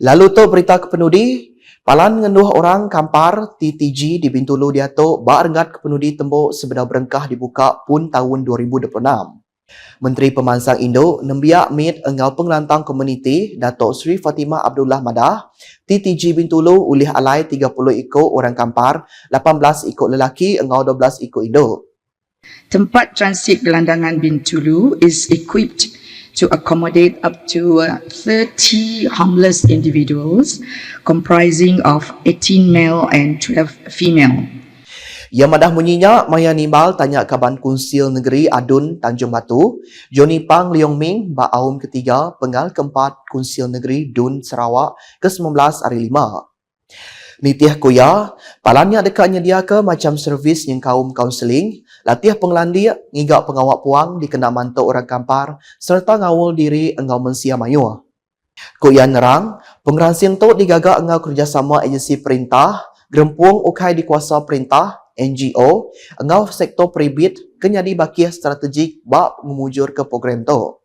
Lalu tu berita kepenudi, Palan ngenduh orang kampar TTG di Bintulu Diato bak rengat kepenudi tembok sebenar berengkah dibuka pun tahun 2026. Menteri Pemansang Indo nembiak mit engau pengelantang komuniti Datuk Sri Fatimah Abdullah Madah TTG Bintulu ulih alai 30 ikut orang kampar, 18 ikut lelaki, engau 12 ikut Indo. Tempat transit gelandangan Bintulu is equipped to accommodate up to uh, 30 homeless individuals comprising of 18 male and 12 female. Yang madah munyinya maya Nimal tanya kaban kunsil negeri adun Tanjung Batu, Joni Pang Leong Ming ba aum ketiga pengal keempat kunsil negeri dun Sarawak ke-19 hari 5. Nitiah kuya, palanya dekatnya dia ke macam servis yang kaum kaunseling, latih penglandi ngigak pengawak puang di kena mantau orang kampar, serta ngawal diri engkau mensia mayu. Kuya nerang, pengransing tu digagak engkau kerjasama agensi perintah, gerempuang ukai dikuasa perintah, NGO, engkau sektor peribit, kenyadi bakiah strategik bak memujur ke program tu.